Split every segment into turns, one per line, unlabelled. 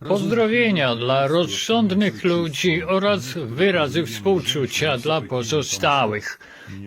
Pozdrowienia dla rozsądnych ludzi oraz wyrazy współczucia dla pozostałych.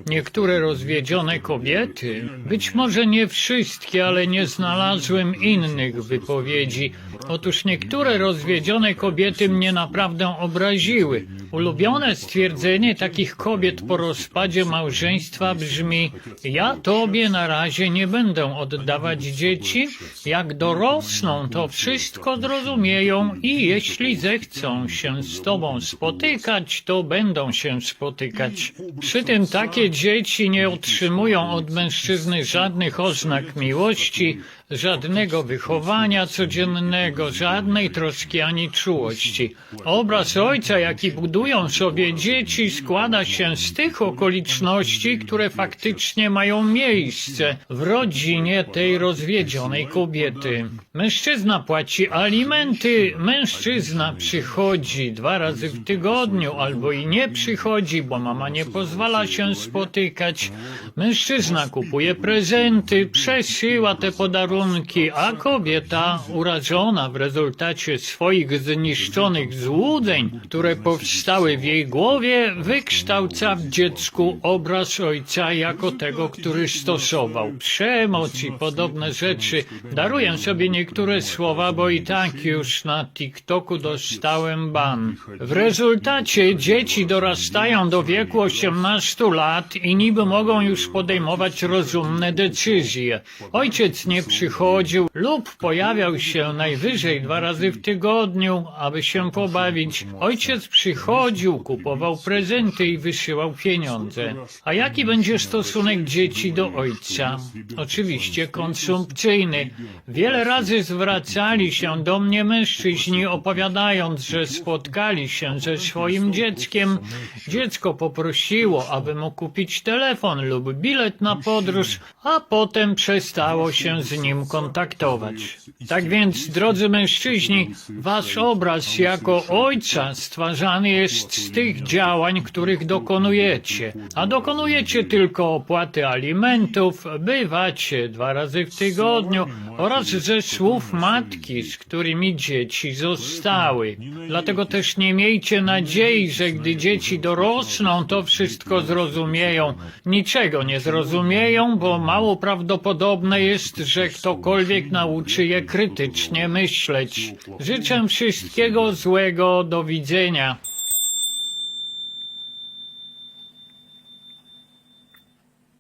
Niektóre rozwiedzione kobiety, być może nie wszystkie, ale nie znalazłem innych wypowiedzi. Otóż niektóre rozwiedzione kobiety mnie naprawdę obraziły. Ulubione stwierdzenie takich kobiet po rozpadzie małżeństwa brzmi: Ja tobie na razie nie będę oddawać dzieci. Jak dorosną, to wszystko zrozumieją i jeśli zechcą się z tobą spotykać, to będą się spotykać. Przy tym takie dzieci nie otrzymują od mężczyzny żadnych oznak miłości, żadnego wychowania codziennego, żadnej troski ani czułości. Obraz ojca, jaki budują sobie dzieci, składa się z tych okoliczności, które faktycznie mają miejsce w rodzinie tej rozwiedzionej kobiety. Mężczyzna płaci alimenty, mężczyzna przychodzi dwa razy w tygodniu, albo i nie przychodzi, bo mama nie pozwala się spotykać. Mężczyzna kupuje prezenty, przesyła te podarunki, a kobieta, urażona w rezultacie swoich zniszczonych złudzeń, które powstały w jej głowie, wykształca w dziecku obraz ojca jako tego, który stosował przemoc i podobne rzeczy. Daruję sobie niektóre słowa, bo i tak już na TikToku dostałem ban. W rezultacie dzieci dorastają do wieku 18 lat i niby mogą już podejmować rozumne decyzje. Ojciec nie przychodził lub pojawiał się najwyżej dwa razy w tygodniu, aby się pobawić. Ojciec przychodził, kupował prezenty i wysyłał pieniądze. A jaki będzie stosunek dzieci do ojca? Oczywiście konsumpcyjny. Wiele razy zwracali się do mnie mężczyźni, opowiadając, że spotkali się ze swoim dzieckiem. Dziecko poprosiło, aby mu kupić telefon lub bilet na podróż, a potem przestało się z nim kontaktować. Tak więc, drodzy mężczyźni, wasz obraz jako ojca stwarzany jest z tych działań, których dokonujecie. A dokonujecie tylko opłaty alimentów, bywacie dwa razy w tygodniu oraz ze słów matki, z którymi dzieci zostały. Dlatego też nie miejcie nadziei, że gdy dzieci dorosną, to wszystko zrozumieją. Niczego nie zrozumieją, bo mało prawdopodobne jest, że ktokolwiek nauczy je krytycznie myśleć. Życzę wszystkiego złego. Do widzenia.